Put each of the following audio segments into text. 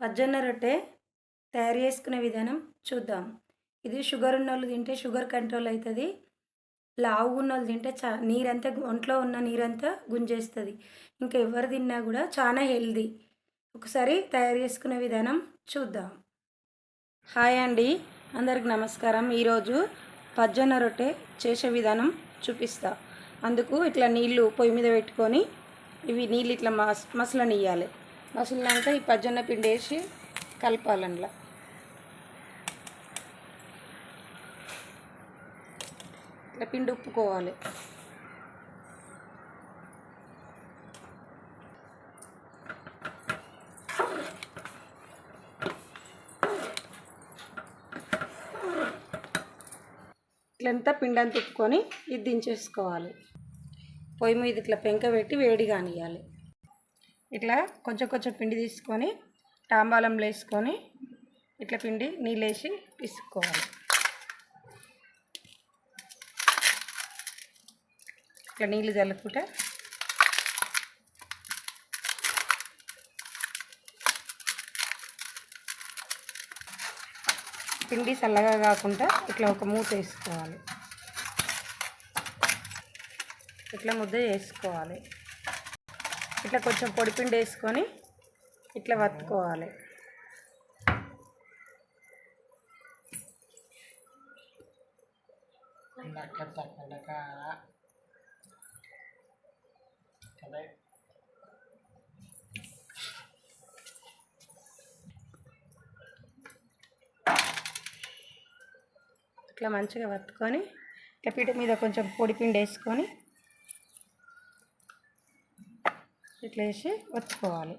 పజ్జొన్న రొట్టె తయారు చేసుకునే విధానం చూద్దాం. ఇది షుగర్ ఉన్న వాళ్ళు తింటే షుగర్ కంట్రోల్ అవుతుంది. లావు ఉన్నోళ్ళు తింటే చా నీరంతా ఒంట్లో ఉన్న నీరంతా గుంజేస్తుంది. ఇంకా ఎవరు తిన్నా కూడా చాలా హెల్దీ. ఒకసారి తయారు చేసుకునే విధానం చూద్దాం. హాయ్ అండి. అందరికి నమస్కారం. ఈరోజు పజ్జొన్న రొట్టె చేసే విధానం చూపిస్తా. అందుకు ఇట్లా నీళ్ళు పొయ్యి మీద పెట్టుకొని ఇవి నీళ్ళు ఇట్లా మస్ మసలనియ్యాలి. మసలినాక ఈ పజ్జన్న పిండి వేసి కలపాలి అందులో ఇట్లా పిండి ఉప్పుకోవాలి. ఇట్లంతా పిండి అంతా ఉప్పుకొని ఇది దించేసుకోవాలి. పొయ్యి మీద ఇట్లా పెంక పెట్టి వేడి కానివ్వాలి ఇట్లా కొంచెం కొంచెం పిండి తీసుకొని తాంబాలంలో వేసుకొని ఇట్లా పిండి నీళ్ళు వేసి పిసుకోవాలి ఇట్లా నీళ్ళు చల్లుకుంటే పిండి చల్లగా కాకుండా ఇట్లా ఒక మూత వేసుకోవాలి. ఇట్లా ముద్ద చేసుకోవాలి ఇట్లా కొంచెం పొడిపిండి వేసుకొని ఇట్లా వత్తుకోవాలి. ఇట్లా మంచిగా వత్తుకొని ఇట్లా పీట మీద కొంచెం పొడి పిండి వేసుకొని ఇట్లా వేసి వత్తుకోవాలి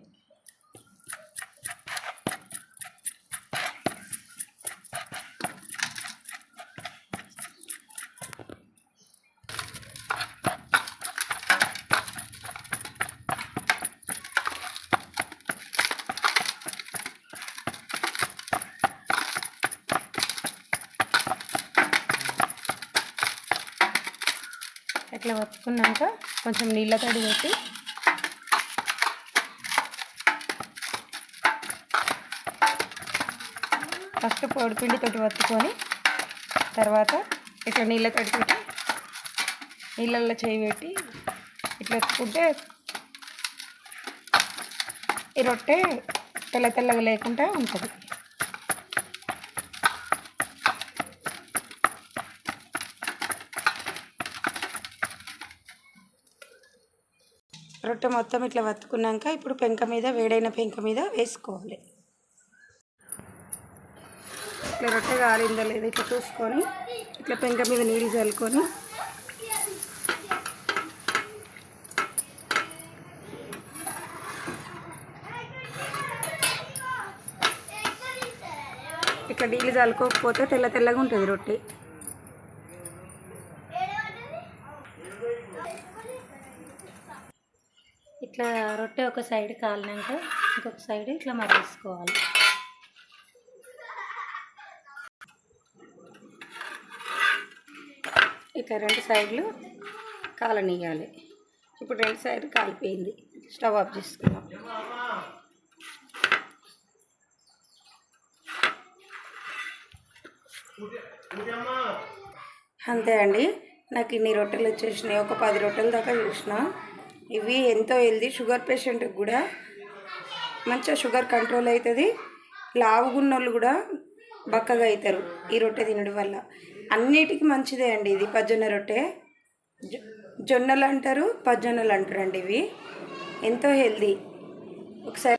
ఇట్లా వత్తుకున్నాక కొంచెం నీళ్ళ తడి పెట్టి ఫస్ట్ పొడి పిండితోటి వత్తుకొని తర్వాత ఇట్లా నీళ్ళ తడి పెట్టి నీళ్ళల్లో చేయి పెట్టి ఇట్లా ఎత్తుకుంటే ఈ రొట్టె తెల్ల తెల్లగా లేకుండా ఉంటుంది. రొట్టె మొత్తం ఇట్లా వత్తుకున్నాక ఇప్పుడు పెంక మీద వేడైన పెంక మీద వేసుకోవాలి. ఇట్లా రొట్టె కాలిందో లేదో ఇట్లా చూసుకొని ఇట్లా పెంక మీద నీళ్ళు చల్లుకొని. ఇట్లా నీళ్ళు చల్లుకోకపోతే తెల్ల తెల్లగా ఉంటుంది రొట్టె. ఇట్లా రొట్టె ఒక సైడ్ కాలినాక ఇంకొక సైడ్ ఇట్లా మరగేసుకోవాలి. ఇట్లా రెండు సైడ్లు కాలనియాలి. ఇప్పుడు రెండు సైడ్ కాలిపోయింది. స్టవ్ ఆఫ్ చేసుకున్నాం అంతే అండి. నాకు ఇన్ని రొట్టెలు వచ్చేసినాయి. ఒక పది రొట్టెల దాకా చూసిన. ఇవి ఎంతో హెల్దీ షుగర్ పేషెంట్కి కూడా మంచిగా షుగర్ కంట్రోల్ అవుతుంది. లావుగున్నోళ్ళు కూడా బక్కగా అవుతారు ఈ రొట్టె తినడం వల్ల. అన్నిటికీ మంచిదే అండి ఇది పజ్జొన్న రొట్టె. జొ జొన్నలు అంటారు పజ్జొన్నలు అంటారు అండి ఇవి. ఎంతో హెల్దీ. ఒకసారి